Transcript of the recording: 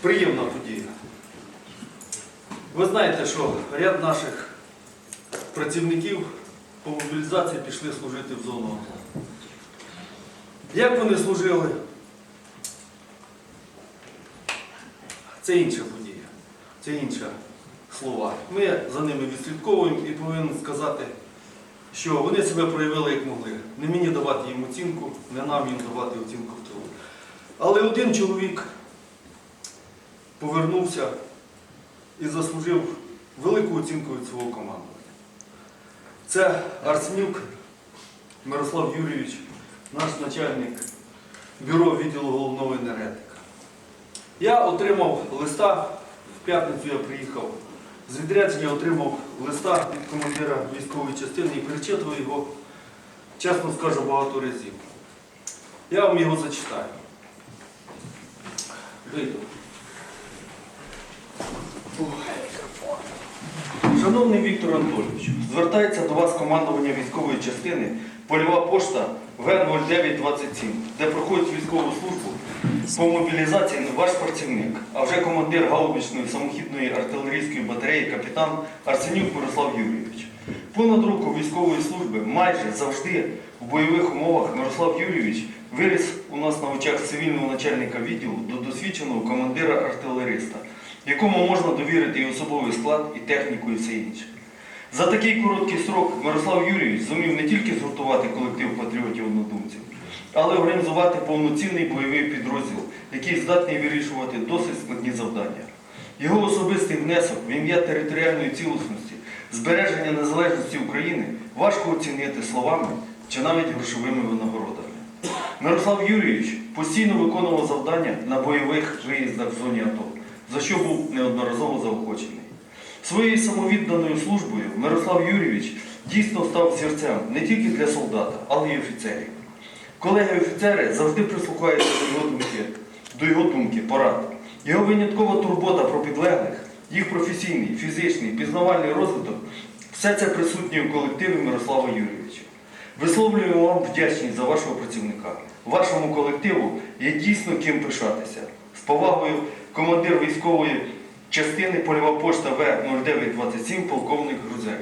приємна подія. Ви знаєте, що ряд наших працівників по мобілізації пішли служити в зону АТО. Як вони служили? Це інша подія, це інша слова. Ми за ними відслідковуємо і повинен сказати, що вони себе проявили як могли. Не мені давати їм оцінку, не нам їм давати оцінку в тилу. Але один чоловік повернувся і заслужив велику оцінку від свого командування. Це Арсенюк Мирослав Юрійович, наш начальник бюро відділу головного енергетика. Я отримав листа, в п'ятницю я приїхав з відрядження, отримав листа від командира військової частини і перечитував його, чесно скажу, багато разів. Я вам його зачитаю. Вийду. Шановний Віктор Анатолійович, звертається до вас командування військової частини Польова пошта В0927, де проходить військову службу по мобілізації ваш працівник, а вже командир гаубичної самохідної артилерійської батареї капітан Арсенюк Мирослав Юрійович. Понад року військової служби майже завжди в бойових умовах Мирослав Юрійович виріс у нас на очах цивільного начальника відділу до досвідченого командира-артилериста, якому можна довірити і особовий склад, і техніку, і все інше. За такий короткий срок Мирослав Юрійович зумів не тільки згуртувати колектив патріотів-однодумців, але організувати повноцінний бойовий підрозділ, який здатний вирішувати досить складні завдання. Його особистий внесок в ім'я територіальної цілісності, збереження незалежності України важко оцінити словами чи навіть грошовими винагородами. Мирослав Юрійович постійно виконував завдання на бойових виїздах в зоні АТО, за що був неодноразово заохочений. Своєю самовідданою службою Мирослав Юрійович дійсно став зірцем не тільки для солдата, але й офіцерів. Колеги офіцери завжди прислухаються до його думки, до його думки, порад. Його виняткова турбота про підлеглих, їх професійний, фізичний, пізнавальний розвиток все це присутнє у колективі Мирослава Юрійовича. Висловлюємо вам вдячність за вашого працівника. Вашому колективу є дійсно ким пишатися. З повагою командир військової частини польова пошта В0927 полковник Грузевич.